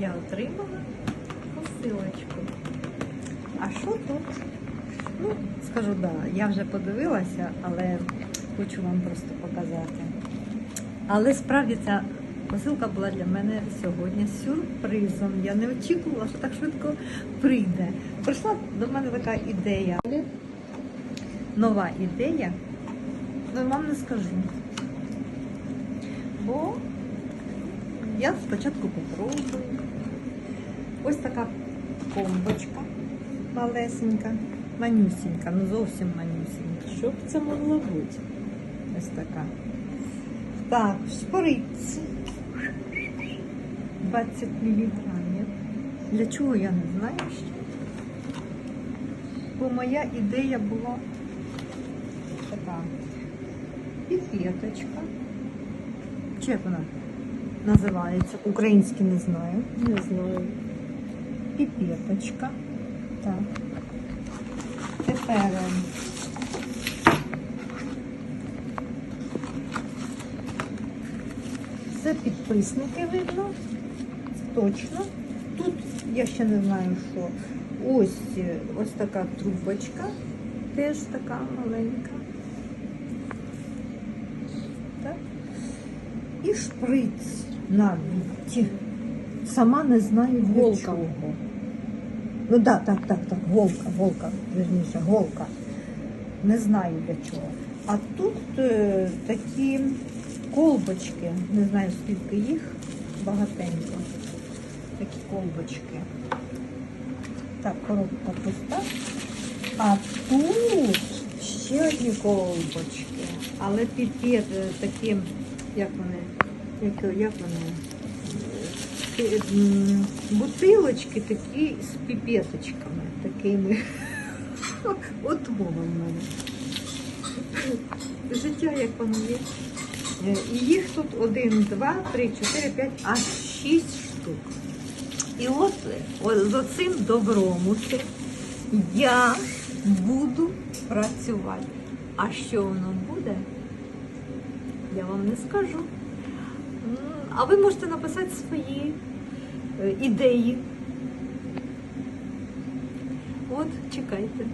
я отримала посилочку. А що тут? Ну, скажу, да, я вже подивилася, але хочу вам просто показати. Але справді ця посилка була для мене сьогодні сюрпризом. Я не очікувала, що так швидко прийде. Прийшла до мене така ідея. Нова ідея. Ну, вам не скажу. Бо я спочатку попробую. Ось така комбочка малесенька, манюсінька, ну зовсім манюсінька. Що б це могло бути? Ось така. Так, шприц. 20 мл. Для чого я не знаю ще. Бо моя ідея була така піпеточка. Чи як вона називається? Українськи не знаю. Не знаю. Піпеточка. Так. Тепер ем, це підписники видно. Точно. Тут я ще не знаю, що. Ось е, ось така трубочка. Теж така маленька. Так. І шприц навіть. Сама не знаю для Голка. чого. Ну так, так, так, так, голка, голка, верніше, голка. Не знаю для чого. А тут е, такі колбочки, не знаю скільки їх, багатенько. Такі колбочки. Так, коробка пуста. А тут ще одні колбочки. Але піпет е, такі, як вони, як? Е, Бутилочки такі з піпеточками такими. От мова в мене. Життя як воно є. Е, І їх тут один, два, три, чотири, п'ять, аж шість штук. І от, от з добром усе я буду працювати. А що воно буде, я вам не скажу. А ви можете написати свої е, ідеї. От, чекайте.